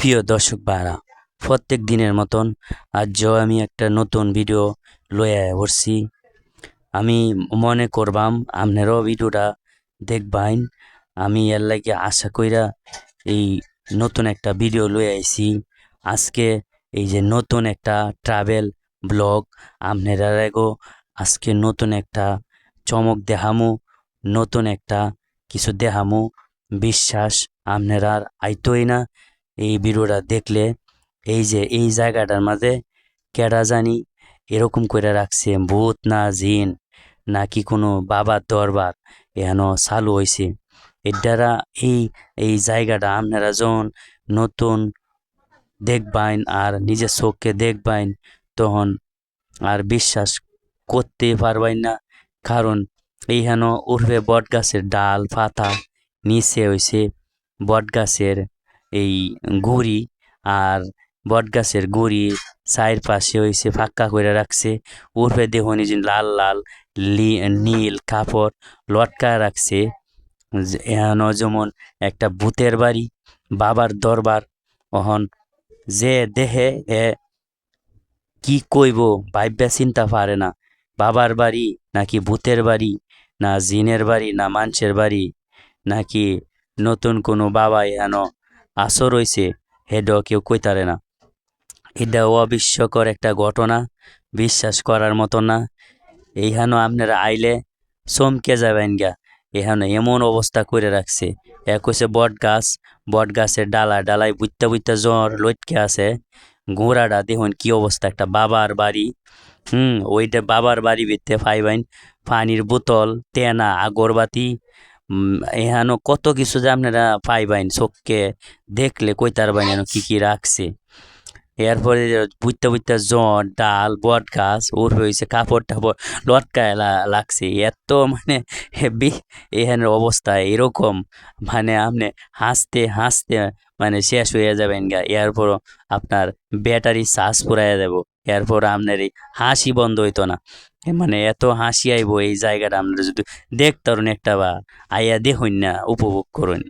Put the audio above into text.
প্রিয় দর্শক ভাইরা, প্রত্যেক দিনের মতন আজও আমি একটা নতুন ভিডিও লয়ে পড়ছি আমি মনে করবাম আপনারাও ভিডিওটা দেখবাইন আমি এর লাগে আশা কইরা এই নতুন একটা ভিডিও লয়ে আইছি আজকে এই যে নতুন একটা ট্রাভেল ব্লগ আপনারা এগো আজকে নতুন একটা চমক দেখামু, নতুন একটা কিছু দেখামু। বিশ্বাস আপনারা আইতোই না এই ভিডিওটা দেখলে এই যে এই জায়গাটার মাঝে কেডা জানি এরকম করে রাখছে, ভূত না জিন, নাকি কোনো বাবার দরবার এখানো চালু হয়েছে এর দ্বারা এই এই জায়গাটা আপনারা যখন নতুন দেখবেন আর নিজের চোখকে দেখবেন, তখন আর বিশ্বাস করতে পারবেন না। কারণ এইখানো উঠবে বট গাছের ডাল, পাতা নিচে হইছে বট গাছের এই গুড়ি আর বট গাছের গুড়ি চার পাশে হইছে ফাঁকা করে রাখছে। উর্ফে দেহনি যে লাল লাল নীল কাপড় লটকা রাখছে। এখানো যেমন একটা ভূতের বাড়ি, বাবার দরবার, অহন যে দেহে এ কি কইব ভাইব্যা চিন্তা পারে না। বাবার বাড়ি নাকি ভূতের বাড়ি, না জিনের বাড়ি, না মানুষের বাড়ি, নাকি নতুন কোনো বাবা এন আসর রইছে হেডও কেউ কইতারে না। এটা অবিস্ময়কর একটা ঘটনা, বিশ্বাস করার মতো না। এইখানো আপনারা আইলে চমকে যাবেন গা। এখানে এমন অবস্থা করে রাখছে। এক হচ্ছে বট গাছ, বট গাছের ডালা, ডালায় বুইত্তা বুইত্তা জ্বর লটকে আছে। গোড়াটা দেখুন কি অবস্থা, একটা বাবার বাড়ি। হুম, ওইটা বাবার বাড়ি ভিতরে পাইবেন। পানির বোতল, তেনা, আগরবাতি এহানো কত কিছু যে আপনারা পাইবেন চোখকে দেখলে কইতার বাইন কি কি রাখছে। এরপরে বুইত্তা বুইত্তা জ্বর, ডাল, বট গাছ, ওর হয়েছে কাপড় টাপড় লটকায় লাগছে। এত মানে হেভি এখানের অবস্থা, এরকম মানে আপনি হাসতে হাসতে মানে শেষ হয়ে যাবেন গা। এরপরও আপনার ব্যাটারি চার্জ ফুরাইয়া যাব এরপর আপনার এই হাসি বন্ধ হইতো না। মানে এত হাসি আইব এই জায়গাটা আপনারা যদি দেখতেন একটা বা, আইয়া দেখুন না, উপভোগ করুন।